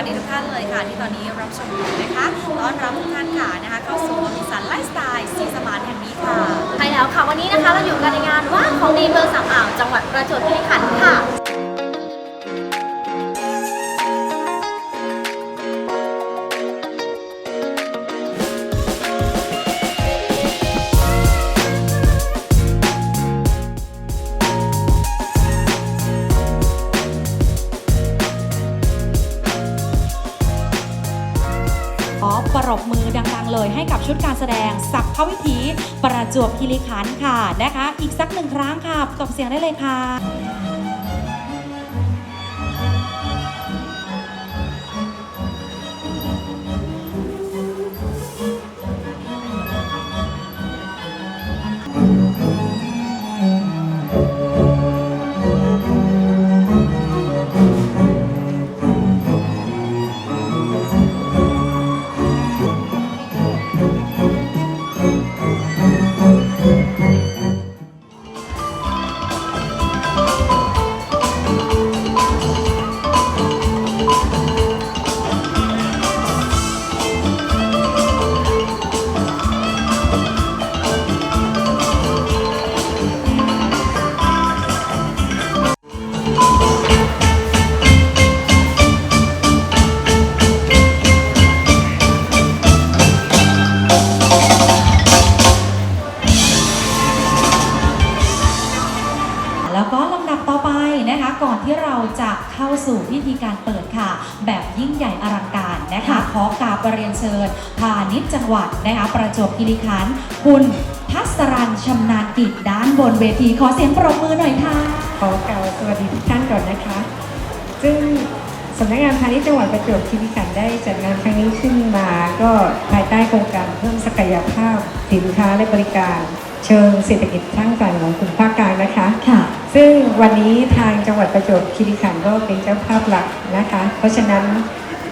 วัสดีทุกท่านเลยค่ะ ที่ตอนนี้รับชมอยู่นะคะต้อนรับทุกท่านค่ะนะคะเข้าสู่มิสันไลฟ์สไตล์สีสมานแห่งนี้ค่ะ ใช่แล้วค่ะวันนี้นะคะเราอยู่กันในงานว่างของดีเมืองสามอ่าวจังหวัดประจวบคีรีขันธ์ค่ะ ให้กับชุดการแสดงสักพวิถีประจวบคีรีขันธ์ค่ะนะคะ อีกสักหนึ่งครั้งค่ะตบเสียงได้เลยค่ะ เข้าสู่พิธีการเปิดค่ะ แบบยิ่งใหญ่อลังการนะคะ ขอกราบเรียนเชิญพาณิชย์จังหวัดนะคะประจวบคีรีขันธ์คุณพัสรันชำนาญกิจด้านบนเวทีขอเสียงปรบมือหน่อยค่ะ ขอกล่าวสวัสดีทุกท่านก่อนนะคะ ซึ่งสำนักงานพาณิชย์จังหวัดประจวบคีรีขันธ์ได้จัดงานครั้งนี้ขึ้นมา ก็ภายใต้โครงการเพิ่มศักยภาพ สินค้าและบริการ เชิงเศรษฐกิจสร้างสรรค์ของกลุ่มภาคกลางนะคะค่ะ ซึ่งวันนี้ทางจังหวัดประจวบคีรีขันธ์ก็เป็นเจ้าภาพหลักนะคะ เพราะฉะนั้น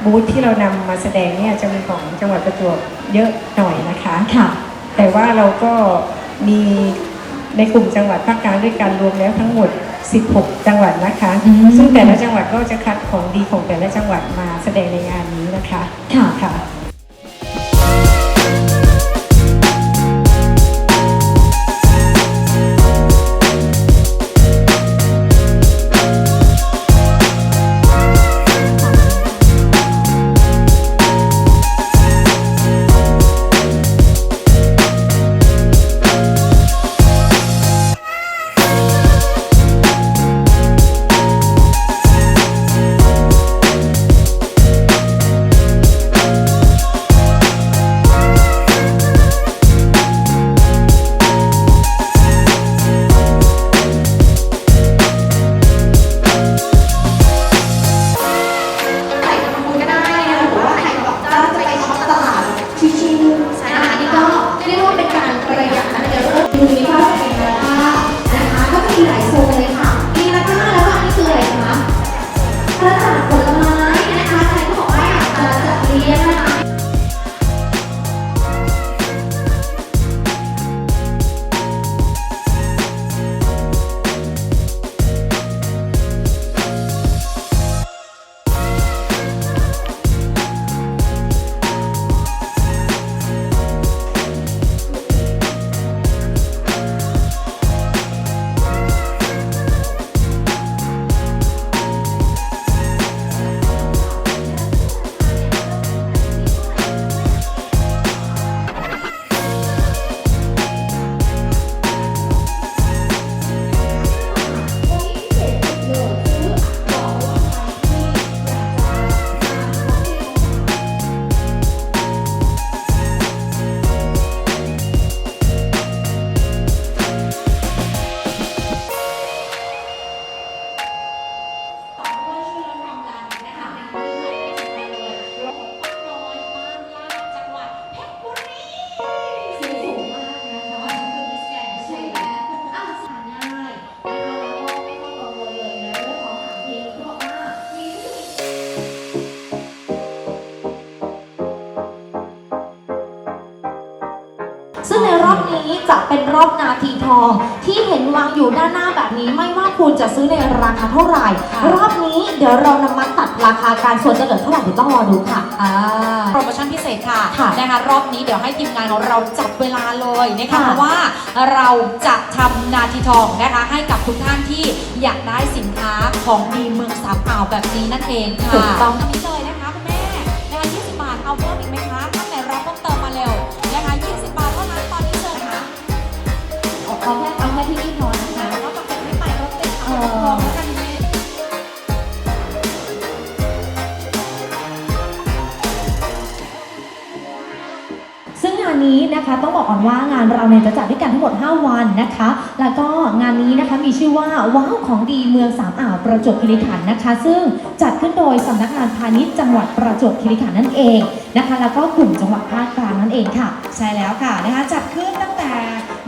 บูธที่เรานำมาแสดงเนี่ยจะมีของจังหวัดประจวบเยอะหน่อยนะคะค่ะ แต่ว่าเราก็มีในกลุ่มจังหวัดภาคกลางด้วยกันรวมแล้วทั้งหมด 16 จังหวัดนะคะ อืม ซึ่งแต่ละจังหวัดก็จะคัดของดีของแต่ละจังหวัดมาแสดงในงานนี้นะคะ ค่ะ ค่ะ ซึ่งในรอบนี้จะเป็นรอบนาทีททองที่เห็นวางอยู่ด้านหน้าแบบนี้ไม่ว่าคุณจะซื้อในราคาเท่าไหร่ค่ะรอบนี้เดี๋ยวเรานำมาตัดราคาการส่วนจะเหลือเท่าไหร่เดี๋ยวต้องรอดูค่ะ อ่าโปรโมชั่นพิเศษค่ะค่ะนะคะรอบนี้เดี๋ยวให้ทีมงานของเราจับเวลาเลยนะคะค่ะเพราะว่าเราจะทำนาทีทองนะคะให้กับทุกท่านที่อยากได้สินค้าของดีเมืองสามอ่าวแบบนี้นั่นเองค่ะถูกต้องนนี้เที่นี่พอนะคะแล้วก็ปักไม่ไปรถติดเอาไปทองแล้วกันแม่ซึ่งงานนี้นะคะต้องบอกก่อนว่างานเราเนี่ยจะจัดด้วยกันทั้งหมด 5 วันนะคะ แล้วก็งานนี้นะคะมีชื่อว่าว้าวของดีเมืองสามอ่าวประจวบคีรีขันธ์นะคะ ซึ่งจัดขึ้นโดยสำนักงานพาณิชย์จังหวัดประจวบคีรีขันธ์นั่นเองนะคะ แล้วก็กลุ่มจังหวัดภาคกลางนั่นเองค่ะ ใช่แล้วค่ะนะคะจัดขึ้น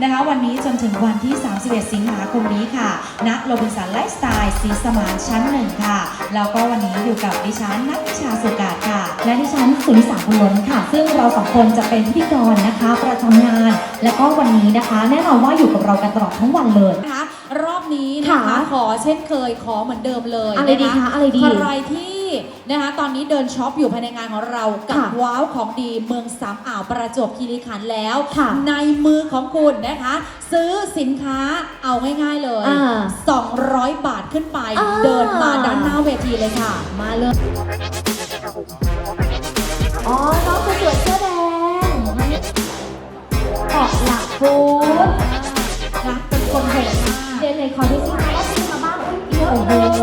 นะคะวันนี้จนถึงวันที่ 31 สิงหาคมนี้ค่ะณโรบินสันไลฟ์สไตล์สีสมานชั้นหนึ่งค่ะ แล้วก็วันนี้อยู่กับดิฉันนัทนิชาสุกาศค่ะ และดิฉันสุนิสาบุญล้นค่ะ ซึ่งเราสองคนจะเป็นพิธีกรนะคะ ประจำงาน และก็วันนี้นะคะ แน่นอนว่าอยู่กับเรากันตลอดทั้งวันเลยนะคะรอบนี้นะคะค่ะขอเช่นเคยขอเหมือนเดิมเลยอะไรดีคะอะไรดีใครที่ นะคะตอนนี้เดินช็อปอยู่ภายในงานของเรา กับค่ะว้าวของดีเมืองสามอ่าวประจวบคีรีขันธ์แล้ว ค่ะในมือของคุณนะคะ ซื้อสินค้าเอาง่ายๆเลย อ่า200 บาทขึ้นไป อ่า เดินมาด้านหน้าเวทีเลยค่ะ มาเลย อ๋อ น้องคนสวยเสื้อแดงเกาะหลักฟูดนะเป็นคนโหดมาก เดี๋ยวเลยขอดูสิคะว่าซื้อมาบ้างอุ๊ยเยอะโอ้โอ้โห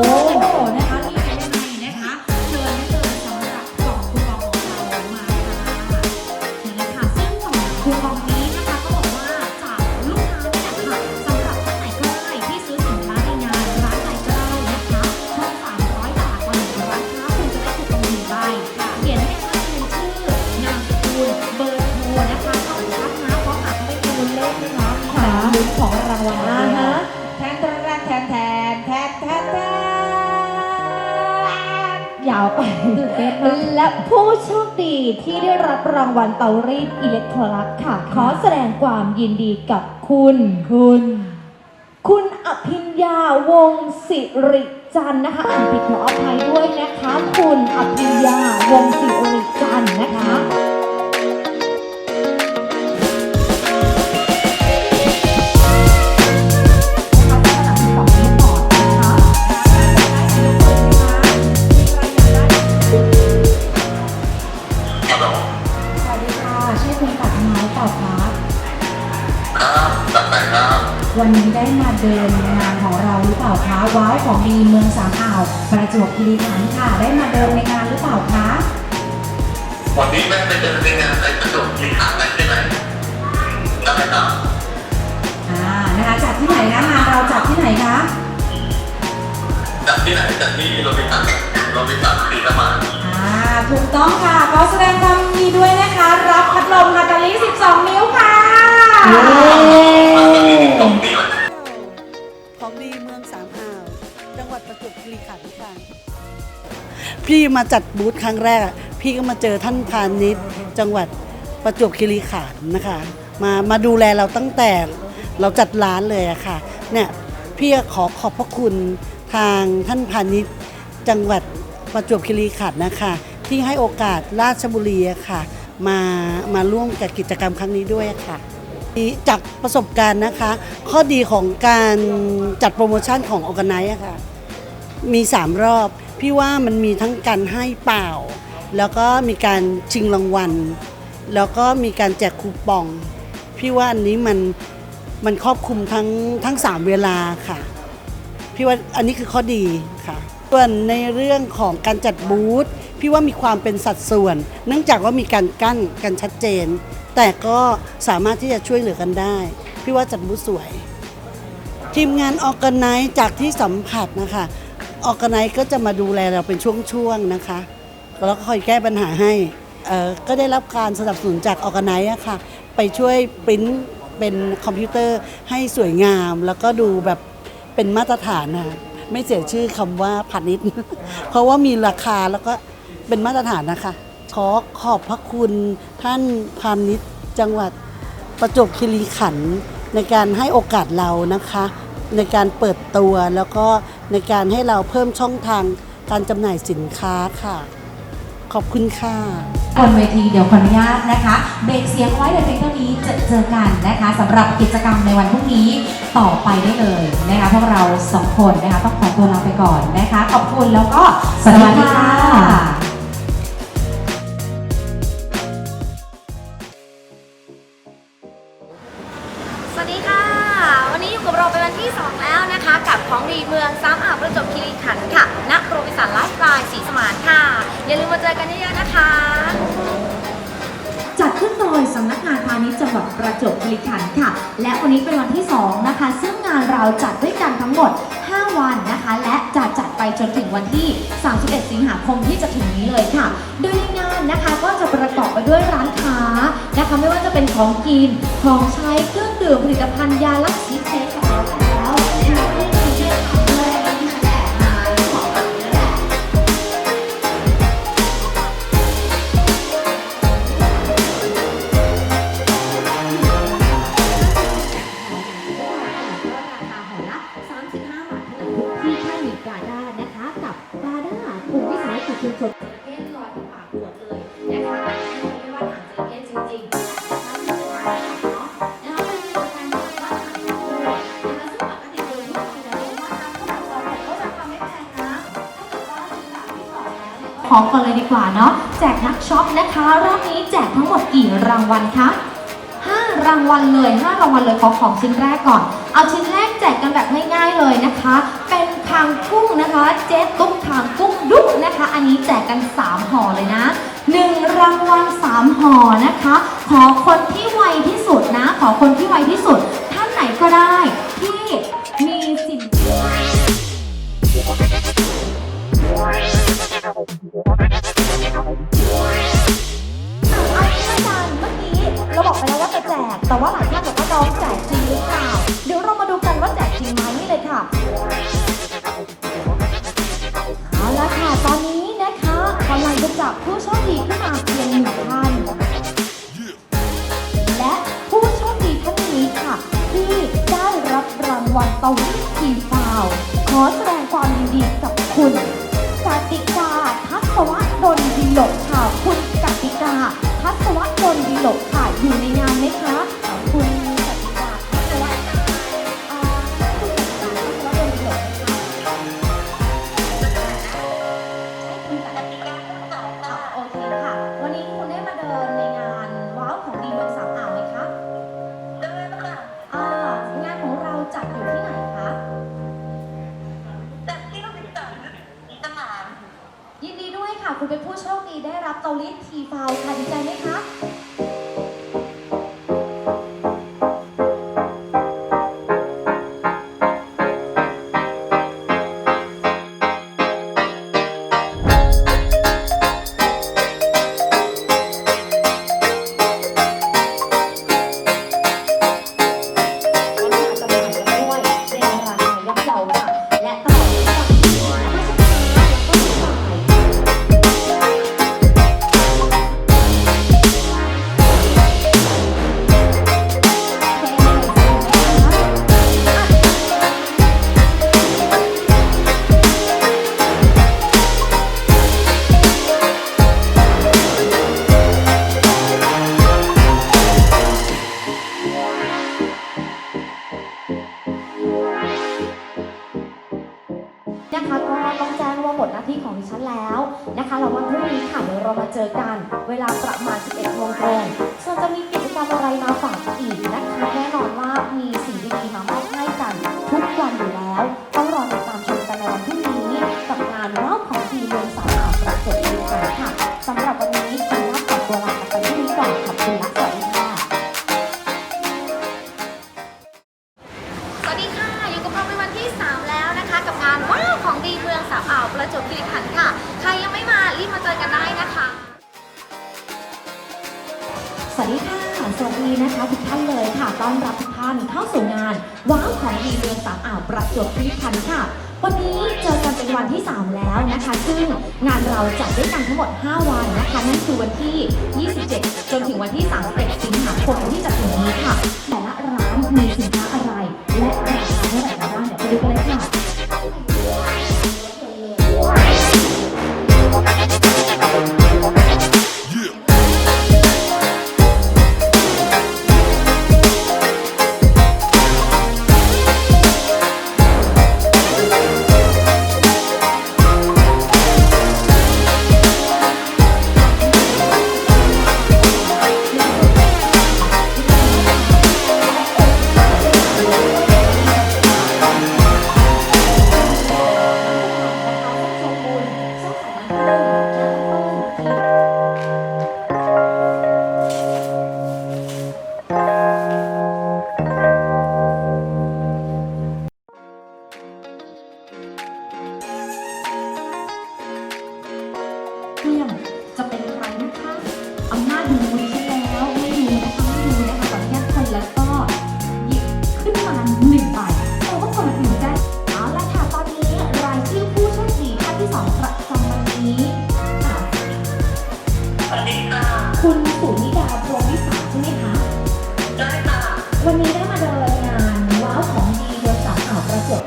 ยาวไปตื่นเต้นมากและผู้โชคดีที่ได้รับรางวัลเตารีดอิเล็กโทรลักค่ะ ขอแสดงความยินดีกับคุณ คุณ คุณอภิญญาวงศ์สิริจันทร์นะคะอ่านผิดขออภัยด้วยนะคะ คุณอภิญญาวงศ์สิริจันทร์นะคะ คีรีขันธ์ค่ะ ได้มาเดินในงานหรือเปล่าคะวันนี้แม่ไปเจอในงานในประจวบคีรีขันธ์ใช่ไหมใช่ไหมครับอ่านะคะจัดที่ไหนคะงานเราจัดที่ไหนคะจัดที่ไหนจัดที่โรบินสันโรบินสันสีสมานอ่าถูกต้องค่ะขอแสดงความยินดีด้วยนะคะ รับพัดลมนาตาลี12 นิ้วค่ะตรงนี้เลยของดีเมืองสามอ่าว จังหวัดประจวบคีรีขันธ์ค่ะ พี่มาจัดบูธครั้งแรกอะพี่ก็มาเจอท่านพาณิชย์จังหวัดประจวบคีรีขันธ์นะคะ มามาดูแลเราตั้งแต่เราจัดร้านเลยอะค่ะเนี่ยพี่ขอขอบพระคุณทางท่านพาณิชย์จังหวัดประจวบคีรีขันธ์นะคะ ที่ให้โอกาสราชบุรีอะค่ะ มามาร่วมกับกิจกรรมครั้งนี้ด้วยค่ะ จากประสบการณ์นะคะ ข้อดีของการจัดโปรโมชั่นของออ g a ไน z e อะค่ะมี3รอบ พี่ว่ามันมีทั้งการให้เปล่า แล้วก็มีการชิงรางวัล แล้วก็มีการแจกคูปอง พี่ว่าอันนี้มันมันครอบคลุมทั้งทั้ง3เวลาค่ะ พี่ว่าอันนี้คือข้อดีค่ะส่วนในเรื่องของการจัดบูธพี่ว่ามีความเป็นสัดส่วน เนื่องจากว่ามีการกั้นกันชัดเจน แต่ก็สามารถที่จะช่วยเหลือกันได้ พี่ว่าจัดบูธสวย ทีมงานออกกันไนจากที่สัมผัสนะคะ ออกกันไนก็จะมาดูแลเราเป็นช่วงๆนะคะแล้วก็คอยแก้ปัญหาให้ก็ได้รับการสนับสนุนจากออกกันไนอะค่ะ ไปช่วยปริ้นเป็นคอมพิวเตอร์ให้สวยงาม แล้วก็ดูแบบเป็นมาตรฐานนะไม่เสียชื่อคำว่าพาณิชย์เพราะว่ามีราคาแล้วก็เป็นมาตรฐานนะคะ ขอขอบพระคุณท่านพาณิชย์จังหวัดประจวบคีรีขันธ์ในการให้โอกาสเรานะคะ ในการเปิดตัวแล้วก็ ในการให้เราเพิ่มช่องทางการจำหน่ายสินค้าค่ะ ขอบคุณค่ะ บนเวทีเดี๋ยวขออนุญาตนะคะเบรกเสียงไว้แต่เพียงเท่านี้จะเจอกันนะคะสำหรับกิจกรรมในวันพรุ่งนี้ต่อไปได้เลยนะคะพวกเราสองคนนะคะต้องขอตัวลาไปก่อนนะคะ ขอบคุณแล้วก็สวัสดีค่ะ อย่าลืมมาเจอกันเยอะๆนะคะ จัดขึ้นโดยสำนักงานพาณิชย์จังหวัดประจวบคีรีขันธ์ค่ะ และวันนี้เป็นวันที่ 2 นะคะ ซึ่งงานเราจัดด้วยกันทั้งหมด 5 วันนะคะ และจะจัดไปจนถึงวันที่ 31 สิงหาคมที่จะถึงนี้เลยค่ะ โดยในงานนะคะก็จะประกอบไปด้วยร้านค้านะคะ ไม่ว่าจะเป็นของกินของใช้เครื่องดื่มผลิตภัณฑ์ยาลักษีเขอก่อนเลยดีกว่าเนาะแจกนักช็อปนะคะรอบนี้แจกทั้งหมดกี่รางวัลคะ5รางวัลเลย5รางวัลเลยขอของชิ้นแรกก่อน เอาชิ้นแรกแจกกันแบบง่ายๆเลยนะคะ เป็นคางกุ้งนะคะ เจ๊ตุ๊กคางกุ้งดุกนะคะ อันนี้แจกกัน 3ห่อเลยนะ 1 รางวัล3ห่อนะคะ ขอคนที่ไวที่สุดนะ ขอคนที่ไวที่สุด ท่านไหนก็ได้ที่ แต่ว่าหลายท่านบอกว่าน้องแจกจ คุณเป็นผู้โชคดีได้รับเตาลิดทีฟาวค่ะดีใจไหมคะ สวัสดีค่ะ สวัสดีนะคะทุกท่านเลยค่ะ ต้อนรับทุกท่านเข้าสู่งาน ว้าวของดีเมืองสามอ่าวประจวบคีรีขันธ์ค่ะ วันนี้เจอกันเป็นวันที่ 3 แล้วนะคะ ซึ่งงานเราจัดด้วยกันทั้งหมด 5 วันนะคะ นั่นคือวันที่ 27 จนถึงวันที่31สิงหาคมที่จะถึงนี้ค่ะ แต่ละร้านมีสินค้าอะไร และราคาเท่าไหร่กันบ้างเดี๋ยวไปดูกันเลยค่ะ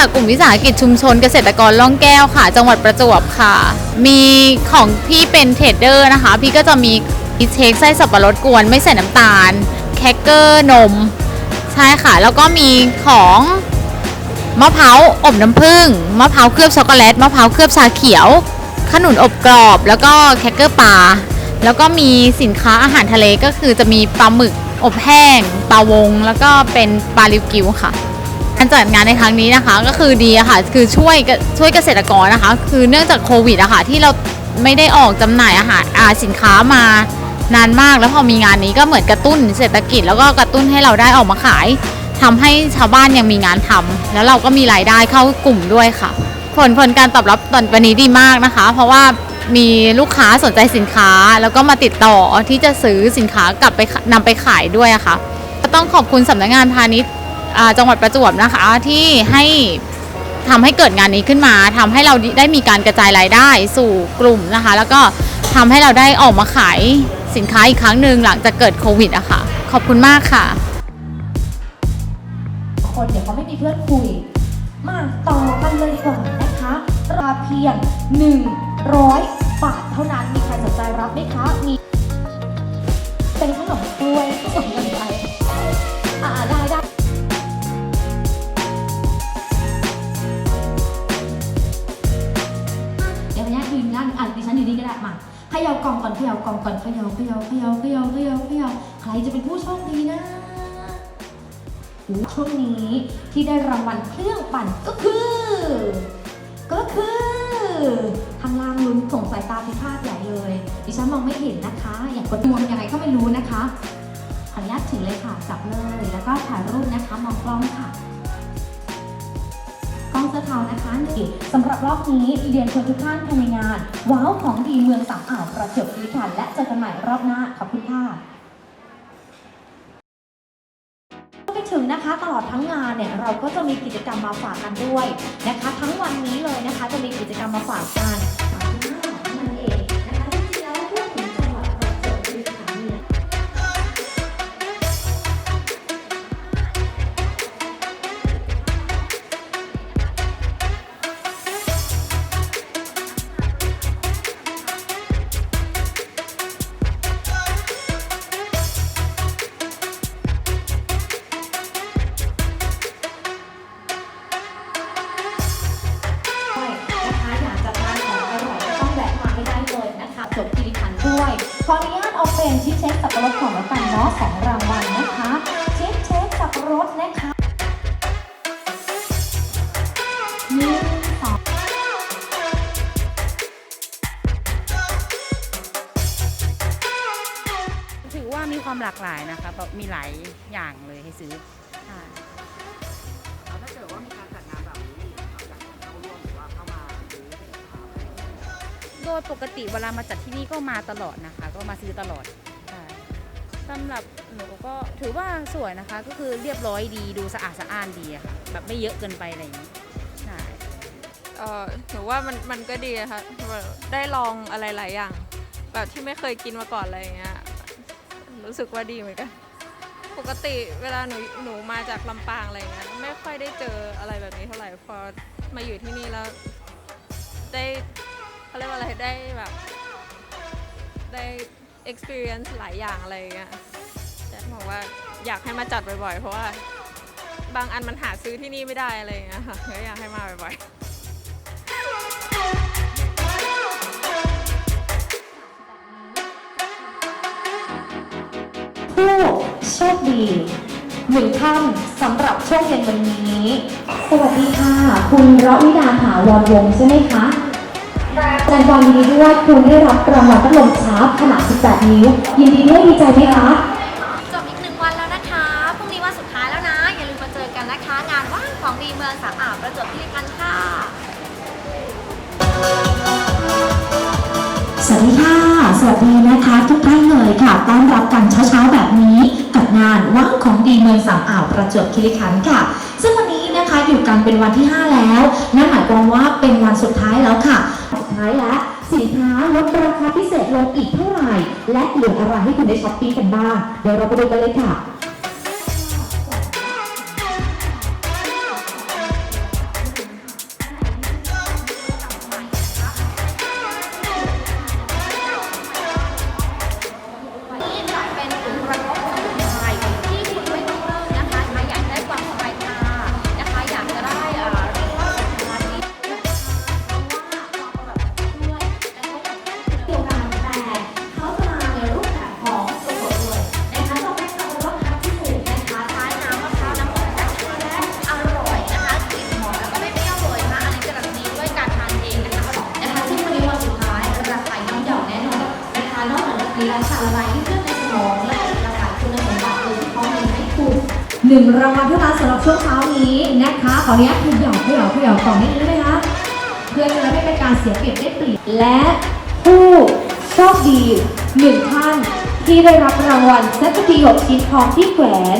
จากกลุ่มวิสาหกิจชุมชนเกษตรกรล่องแก้วค่ะ จังหวัดประจวบค่ะ มีของพี่เป็นเทรดเดอร์นะคะ พี่ก็จะมีเชคไส้สับปะรดกวนไม่ใส่น้ำตาล แคคเกอร์นม ใช่ค่ะ แล้วก็มีของมะพร้าวอบน้ำผึ้งมะพร้าวเคลือบช็อกโกแลตมะพร้าวเคลือบชาเขียว ขนุนอบกรอบ แล้วก็แคคเกอร์ปลาแล้วก็มีสินค้าอาหารทะเลก็คือจะมีปลาหมึกอบแห้งปลาวง แล้วก็เป็นปลาลิวกิวค่ะ การจัดงานในครั้งนี้นะคะก็คือดีอะค่ะคือช่วยช่วยเกษตรกรนะคะ คือเนื่องจากโควิดอะค่ะที่เราไม่ได้ออกจำหน่ายอาหารอาสินค้ามานานมาก แล้วพอมีงานนี้ก็เหมือนกระตุ้นเศรษฐกิจ แล้วก็กระตุ้นให้เราได้ออกมาขายทำให้ชาวบ้านยังมีงานทำแล้วเราก็มีรายได้เข้ากลุ่มด้วยค่ะ ผลผลการตอบรับตอนวันนี้ดีมากนะคะ เพราะว่ามีลูกค้าสนใจสินค้า แล้วก็มาติดต่อที่จะซื้อสินค้ากลับไปนำไปขายด้วยอะค่ะต้องขอบคุณสำนักงานพาณิชย์ จังหวัดประจวบนะคะที่ให้ทำให้เกิดงานนี้ขึ้นมาทำให้เราได้มีการกระจายรายได้สู่กลุ่มนะคะ แล้วก็ทำให้เราได้ออกมาขายสินค้าอีกครั้งหนึ่งหลังจากเกิดโควิดอะค่ะ ขอบคุณมากค่ะ คนเดี๋ยวเขาไม่มีเพื่อนคุย มาต่อกันเลยดีกว่านะคะ ราคาเพียง 100 บาทเท่านั้น มีใครสนใจรับไหมคะ มี เป็นขนมกล้วยผสมกันไปอ่าได้ ฉันอยู่นี่ก็ได้มาเขย่ากล่องก่อนเขย่ากล่องก่อนเขย่าเขย่าเขย่าเขย่าเขย่าเขย่าใครจะเป็นผู้โชคดีนะช่วงนี้ที่ได้รางวัลเครื่องปั่นก็คือ ก็คือทางล่างลุ้นส่งสายตาพิฆาตใหญ่เลย ดิฉันมองไม่เห็นนะคะ อย่างกดดวงยังไงก็ไม่รู้นะคะขออนุญาตถือเลยค่ะจับเลยแล้วก็ถ่ายรูปนะคะมองกล้องค่ะ้องเสื้อขาวนะคะนี่สำหรับรอบนี้เรียนเชิญทุกท่านภายในงาน ว้าวของดีเมืองสามอ่าวประจวบคีรีขันธ์และเจอกันใหม่รอบหน้าขอบคุณค่ะไปถึงนะคะตลอดทั้งงานเนี่ยเราก็จะมีกิจกรรมมาฝากกันด้วยนะคะ ทั้งวันนี้เลยนะคะจะมีกิจกรรมมาฝากกัน ยโดยปกติเวลามาจัดที่นี่ก็มาตลอดนะคะ ก็มาซื้อตลอดค่ะสำหรับหนูก็ถือว่าสวยนะคะ ก็คือเรียบร้อยดีดูสะอาดสะอ้านดีอะค่ะแบบไม่เยอะเกินไปอะไรอย่างนี้ใช่เออหนูว่ามันมันก็ดีนะคะได้ลองอะไรหลายอย่าง แบบที่ไม่เคยกินมาก่อนอะไรอย่างเงี้ยรู้สึกว่าดีเหมือนกันปกติเวลาหนูหนูมาจากลำปางอะไรเงี้ยไม่ค่อยได้เจออะไรแบบนี้เท่าไหร่พอมาอยู่ที่นี่แล้วได้ เขาเรียกว่าอะไรได้แบบได้ experience หลายอย่างอะไรอย่างเงี้ยแต่บอกว่าอยากให้มาจัดบ่อยๆ เพราะว่าบางอันมันหาซื้อที่นี่ไม่ได้อะไรอย่างเงี้ยค่ะก็อยากให้มาบ่อยๆ ผู้โชคดีหนึ่งท่านสำหรับช่วงเย็นวันนี้ สวัสดีค่ะ คุณระวิดาถาวรวงศ์ใช่ไหมคะ แสดงความยินดีด้วยคุณได้รับรางวัลพัดลมชาร์ปขนาด 18 นิ้ว ยินดีด้วยดีใจไหมคะจบอีกหนึ่งวันแล้วนะคะพรุ่งนี้วันสุดท้ายแล้วนะ อย่าลืมมาเจอกันนะคะ งานว่างของดีเมืองสามอ่าวประจวบคีรีขันธ์ค่ะ สวัสดีค่ะ สวัสดีนะคะทุกท่านเลยค่ะ ต้อนรับกันเช้าๆแบบนี้กับงานว่างของดีเมืองสามอ่าวประจวบคีรีขันธ์ค่ะ ซึ่งวันนี้นะคะอยู่กันเป็นวันที่ 5 แล้ว นั่นหมายความว่าเป็นวันสุดท้ายแล้วค่ะ ค้าลดราคาพิเศษลงอีกเท่าไหร่ และเหลืออะไรให้คุณได้ช้อปปิ้งกันบ้าง เดี๋ยวเราไปดูกันเลยค่ะ หนึ่งรางวัลเท่านั้นสำหรับช่วงเช้านี้นะคะ ขออนุญาตคุณหยอกคุณหยอกคุณหยอกก่อนนิดนึงได้ไหมคะเพื่อจะไม่เป็นการเสียเปรียบได้เปรียบและผู้โชคดีหนึ่งท่านที่ได้รับรางวัลเซตตีหกชิ้นทองที่แขวน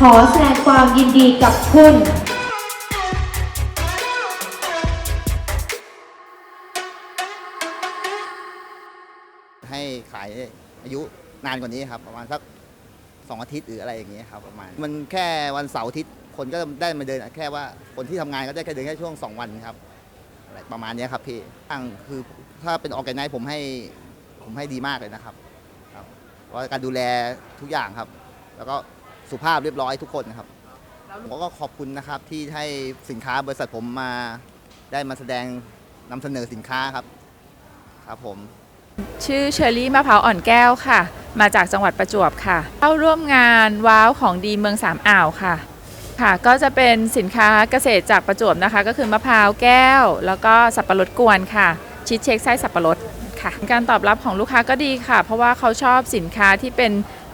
ขอแสดงความยินดีกับคุณให้ขายอายุนานกว่านี้ครับ ประมาณสัก สองอาทิตย์หรืออะไรอย่างเงี้ยครับประมาณมันแค่วันเสาร์อาทิตย์คนก็ได้มาเดินแค่ว่าคนที่ทำงานก็ได้แค่เดินแค่ช่วงสองวันครับอะไรประมาณเนี้ยครับพี่อังคือถ้าเป็นออแกไนซ์ผมให้ผมให้ดีมากเลยนะครับครับเพราะว่าการดูแลทุกอย่างครับ แล้วก็สุภาพเรียบร้อยทุกคนนะครับ ผมก็ขอบคุณนะครับที่ให้สินค้าบริษัทผมมาได้มาแสดงนำเสนอสินค้าครับ ครับผม ชื่อเชอรี่มะพร้าวอ่อนแก้วค่ะ มาจากจังหวัดประจวบค่ะ เข้าร่วมงานว้าวของดีเมืองสามอ่าวค่ะ ค่ะ ก็จะเป็นสินค้าเกษตรจากประจวบนะคะ ก็คือมะพร้าวแก้ว แล้วก็สับปะรดกวนค่ะ ชีสเช็คไส้สับปะรดค่ะ การตอบรับของลูกค้าก็ดีค่ะ เพราะว่าเขาชอบสินค้าที่เป็น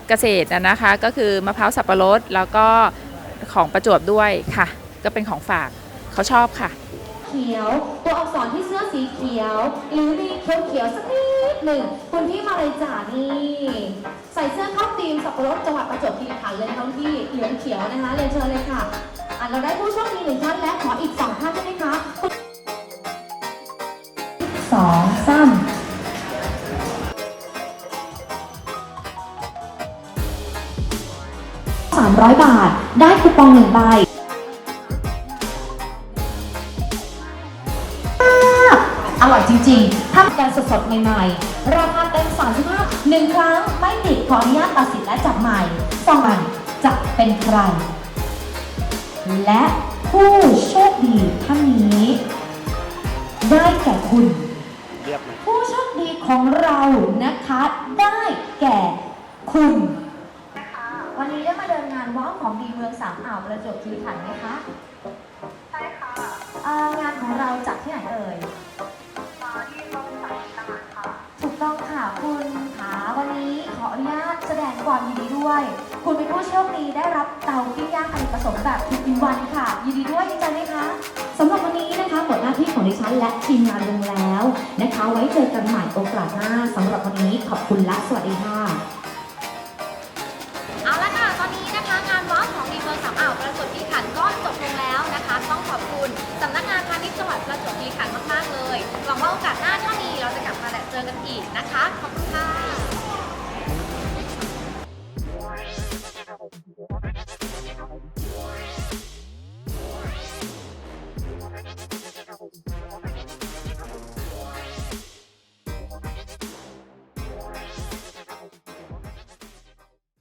เกษตรนะนะคะ ก็คือมะพร้าวสับปะรดแล้วก็ของประจวบด้วยค่ะ ก็เป็นของฝากเขาชอบค่ะ เขียว ตัวอักษรที่เสื้อสีเขียว หรือมีเขียวเขียวสักนิดหนึ่งคุณพี่มาเลยจ่านี่ใส่เสื้อเข้าทีมสับปะรดจังหวัดประจวบคีรีขันธ์เลยน้องพี่เหลืองเขียวนะคะเรียนเชิญเลยค่ะอะเราได้ผู้โชคดีหนึ่งท่านและขออีกสองท่านได้ไหมคะสองสามสามร้อยบาท ได้คูปองหนึ่งใบ กันสดๆ ใหม่ๆ ราคาเต็ม 35หนึ่งครั้งไม่ติดขออนุญาตตัดสินและจับใหม่สองวันจะเป็นใคร และผู้โชคดีท่านนี้ ได้แก่คุณ ผู้โชคดีของเรานะคะ ได้แก่คุณวันนี้ได้มาเดินงานว้าวของดีเมืองสามอ่าวประจวบคีรีขันธ์ไหมคะ ค่ะคุณขาวันนี้ขออนุญาตแสดงความยินดีด้วย คุณเป็นผู้โชคดีได้รับเตาปิ้งย่างอเนกประสงค์แบบทุกวันค่ะ ยินดีด้วยดีใจไหมคะสำหรับวันนี้นะคะหมดหน้าที่ของดิฉันและทีมงานลงแล้วนะคะ ไว้เจอกันใหม่โอกาสหน้าสำหรับวันนี้ขอบคุณและสวัสดีค่ะ จอกันอีกนะคะ ขอบคุณค่ะ